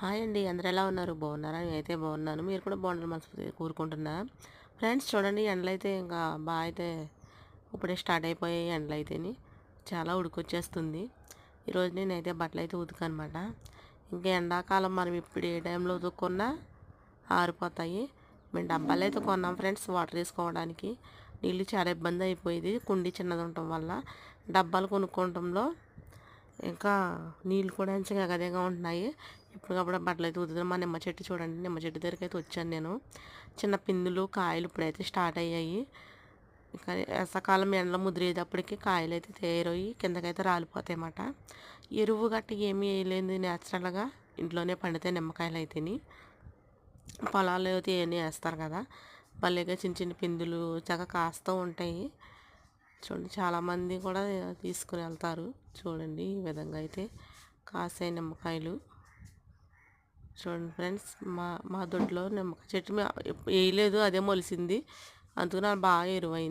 Hi అండి. అందరు ఎలా ఉన్నారు? బాగున్నారా? నేనైతే బాగున్నాను. మీరు కూడా బాగున్నారు మనసు కోరుకుంటున్నా. ఫ్రెండ్స్ చూడండి ఎండలు అయితే ఇంకా బాగా అయితే ఇప్పుడే స్టార్ట్ అయిపోయాయి ఎండలు అయితేని చాలా ఉడికొచ్చేస్తుంది. ఈరోజు నేనైతే బట్టలు అయితే ఉతుకనమాట. ఇంకా ఎండాకాలం మనం ఇప్పుడు ఏ టైంలో ఉతుక్కున్నా ఆరిపోతాయి. మేము డబ్బాలు అయితే కొన్నాం ఫ్రెండ్స్ వాటర్ తీసుకోవడానికి. నీళ్ళు చాలా ఇబ్బంది అయిపోయింది. కుండీ చిన్నది ఉండటం వల్ల డబ్బాలు కొనుక్కోవటంలో ఇంకా నీళ్ళు కూడా మంచిగా గదిగా ఉంటున్నాయి. ఇప్పటికప్పుడు బట్టలు అయితే ఉతుకుతాను మా నిమ్మ చెట్టు చూడండి. నిమ్మ చెట్టు దగ్గరికి అయితే వచ్చాను నేను. చిన్న పిందులు కాయలు ఇప్పుడైతే స్టార్ట్ అయ్యాయి. ఇంకా వేసవకాలం ఎండలో ముదిరేటప్పటికి కాయలు అయితే తయారయ్యి కిందకైతే రాలిపోతాయి అన్నమాట ఎరువు గట్టి ఏమీ వేయలేదు న్యాచురల్గా ఇంట్లోనే పండితే నిమ్మకాయలు అయితేని పొలాలు అయితే ఏమీ వేస్తారు కదా. భలేగా చిన్న చిన్న పిందులు చక్కగా కాస్తూ ఉంటాయి. చూడండి చాలామంది కూడా తీసుకుని వెళ్తారు. చూడండి ఈ విధంగా అయితే కాసే నిమ్మకాయలు. చూడండి ఫ్రెండ్స్ మా మా దొడ్లో నిమ్మకాయ చెట్టు వేయలేదు అదే మొలిసింది. అందుకు నాకు బాగా ఎరువైంది.